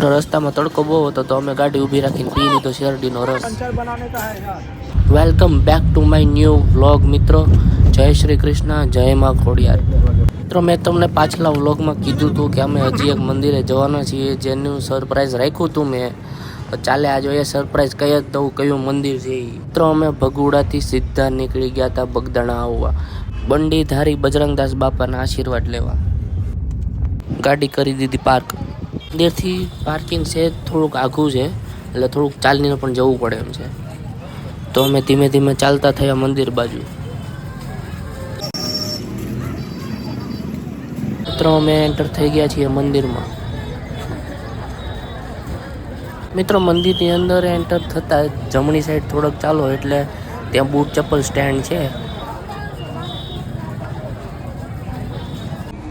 મિત્રો, રસ્તામાં તડકો બહુ હતો તો અમે ગાડી ઊભી રાખીને પી લીધો શેરડીનો રસ. Welcome back to my new vlog મિત્રો. જય શ્રી કૃષ્ણ, જય માં ખોડિયાર. મિત્રો, મેં તમને પાછલા વ્લોગમાં કીધું હતું કે અમે હજી એક મંદિરે જવાના છીએ જેનું સરપ્રાઈઝ રાખ્યું હતું મેં. ચાલે આ જોઈએ સરપ્રાઈઝ કહી જ દઉં કયું મંદિર છે મિત્રો, અમે ભગુડાથી સીધા નીકળી ગયા હતા બગદાણા આવવા. બંડીધારી બજરંગદાસ બાપાના આશીર્વાદ લેવા. ગાડી કરી દીધી પાર્ક મંદિરથી પાર્કિંગ છે, થોડુંક આઘું છે, એટલે થોડુંક ચાલીને પણ જવું પડે એમ છે. તો અમે ધીમે ધીમે ચાલતા થયા મંદિર બાજુ. મિત્રો અમે એન્ટર થઈ ગયા છીએ મંદિરમાં. મિત્રો, મંદિરની અંદર એન્ટર થતાં જમણી સાઈડ થોડોક ચાલો, એટલે ત્યાં બૂટ ચપ્પલ સ્ટેન્ડ છે.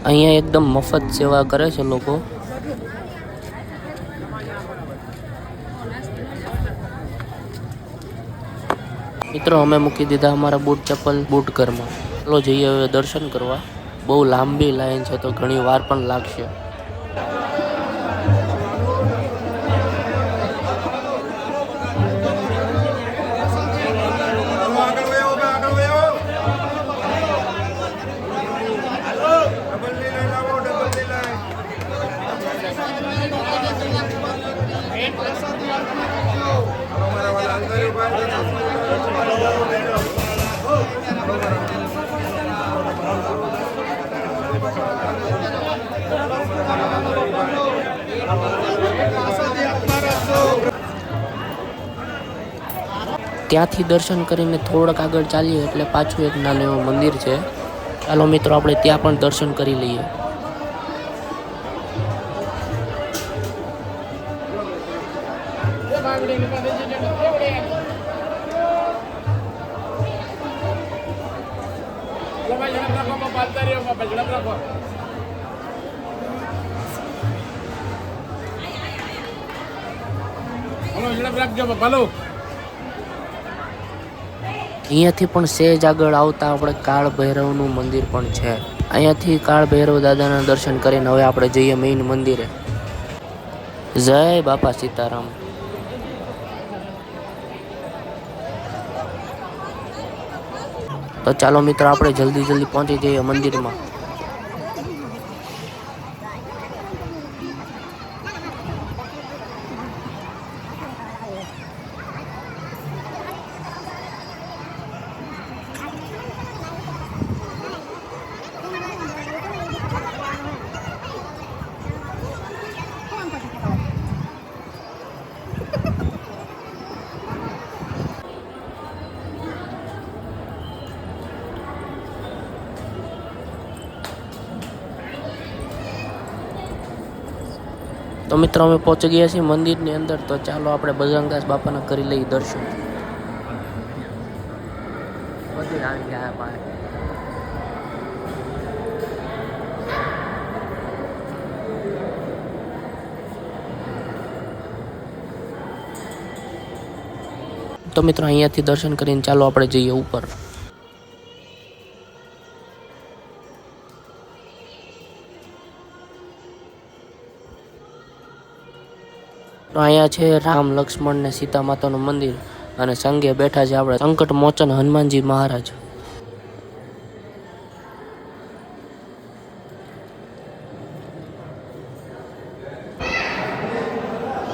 અહીંયા એકદમ મફત સેવા કરે છે લોકો. મિત્રો, અમે મૂકી દીધા અમારા બૂટ ચપ્પલ બૂટ ઘરમાં. ચાલો જઈએ હવે દર્શન કરવા. બહુ લાંબી લાઈન છે તો ઘણી વાર પણ લાગશે. ત્યાંથી દર્શન કરીને થોડોક આગળ ચાલીએ એટલે પાછું એક નાનું એવું મંદિર છે. ચાલો મિત્રો, આપણે ત્યાં પણ દર્શન કરી લઈએ. ભલો અહીંયાથી પણ સેજ આગળ આવતા આપણે કાળ ભૈરવનું મંદિર પણ છે. અહીંયાથી કાળ ભૈરવ દાદાના દર્શન કરીને હવે આપણે જઈએ મેઇન મંદિરે. જય બાપા સીતારામ. તો ચાલો મિત્રો, આપણે જલ્દી જલ્દી પહોંચી જઈએ મંદિરમાં. તો મિત્રો, અમે પહોંચી ગયા છીએ મંદિરની અંદર તો ચાલો આપણે બજરંગદાસ બાપાના કરી લઈએ દર્શન આવી ગયા બહાર. તો મિત્રો, અહીંયાથી દર્શન કરીને ચાલો આપણે જઈએ ઉપર તો અહીંયા છે રામ, લક્ષ્મણ ને સીતા માતાનું મંદિર અને સંગે બેઠા છે આપણે સંકટ મોચન હનુમાનજી મહારાજ.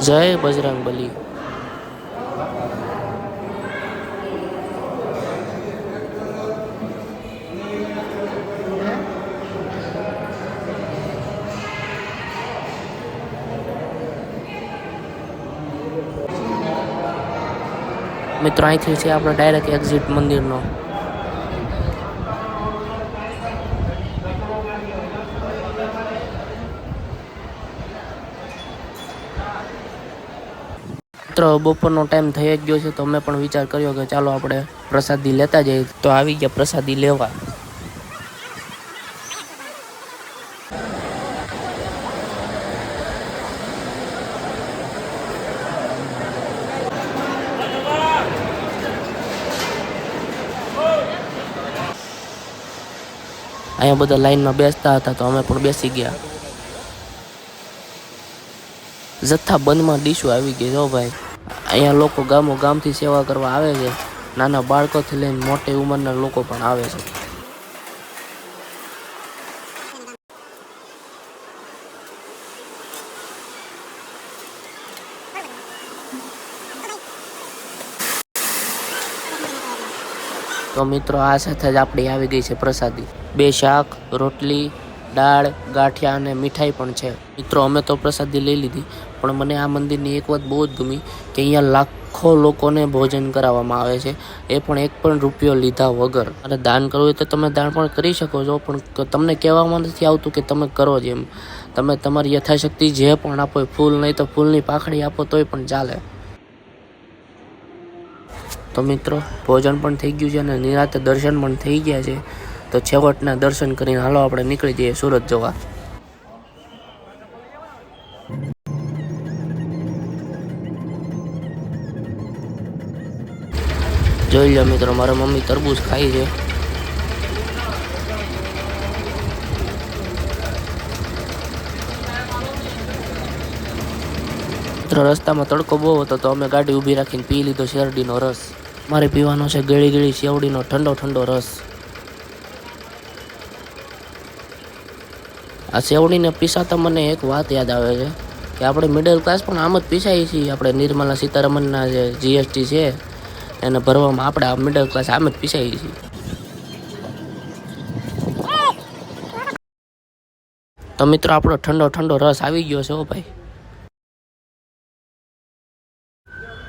જય બજરંગ બલી મિત્રો, અહીંથી છે આપણે ડાયરેક્ટ એક્ઝિટ મંદિરનો. મિત્રો, બપોરનો ટાઈમ થઈ જ ગયો છે, તો મેં પણ વિચાર કર્યો કે ચાલો આપણે પ્રસાદી લેતા જઈએ. તો આવી ગયા પ્રસાદી લેવા. અહીંયા બધા લાઈનમાં બેસતા હતા તો અમે પણ બેસી ગયા. જથ્થાબંધમાં ડીશો આવી ગઈ જો ભાઈ. અહીંયા લોકો ગામો ગામથી સેવા કરવા આવે છે. નાના બાળકોથી લઈને મોટી ઉંમરના લોકો પણ આવે છે. તો મિત્રો, આ સાથે જ આપણી આવી ગઈ છે પ્રસાદી. બે શાક, રોટલી, દાળ, ગાંઠિયા અને મીઠાઈ પણ છે. મિત્રો, અમે તો પ્રસાદી લઈ લીધી, પણ મને આ મંદિરની એક વાત બહુ જ ગમી કે અહીંયા લાખો લોકોને ભોજન કરાવવામાં આવે છે. એ પણ એક પણ રૂપિયો લીધા વગર. અને દાન કરવું હોય તો તમે દાન પણ કરી શકો છો, પણ તમને કહેવામાં નથી આવતું કે તમે કરો જ એમ. તમે તમારી યથાશક્તિ જે પણ આપો, ફૂલ નહીં તો ફૂલની પાખડી આપો તોય પણ ચાલે. તો મિત્રો, ભોજન પણ થઈ ગયું છે અને નિરાતે દર્શન પણ થઈ ગયા છે. તો છેવટના દર્શન કરીને હાલો આપણે નીકળી જઈએ સુરત જવા. જોઈ લો મિત્રો, મારા મમ્મી તરબૂચ ખાઈ છે. મિત્રો, રસ્તામાં તડકો બહુ હતો તો અમે ગાડી ઊભી રાખીને પી લીધો શેરડીનો રસ. મારે પીવાનો છે ગળી ગળી શેવડીનો ઠંડો ઠંડો રસ. આ સેવણીને પીસાતા મને એક વાત યાદ આવે છે કે આપણે મિડલ ક્લાસ પણ આમ જ પીસાઈએ છીએ. આપણે નિર્મલા સીતારમનના જે જીએસટી છે, એને ભરવામાં આપણે આ મિડલ ક્લાસ આમ જ પીસાઈએ છીએ. તો મિત્રો, આપણો ઠંડો ઠંડો રસ આવી ગયો છે હો ભાઈ.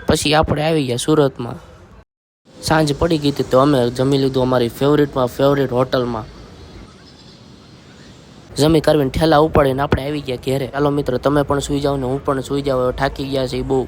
પછી આપણે આવી ગયા સુરતમાં. સાંજ પડી ગઈ હતી તો અમે જમી લીધું અમારી ફેવરિટમાં ફેવરિટ હોટલમાં જમી કરવીને ઠેલા ઉપાડીને આપણે આવી ગયા ઘેરે. ચાલો મિત્રો, તમે પણ સુઈ જાઓ ને હું પણ સુઈ જાઉં થાકી ગયા છે બહુ.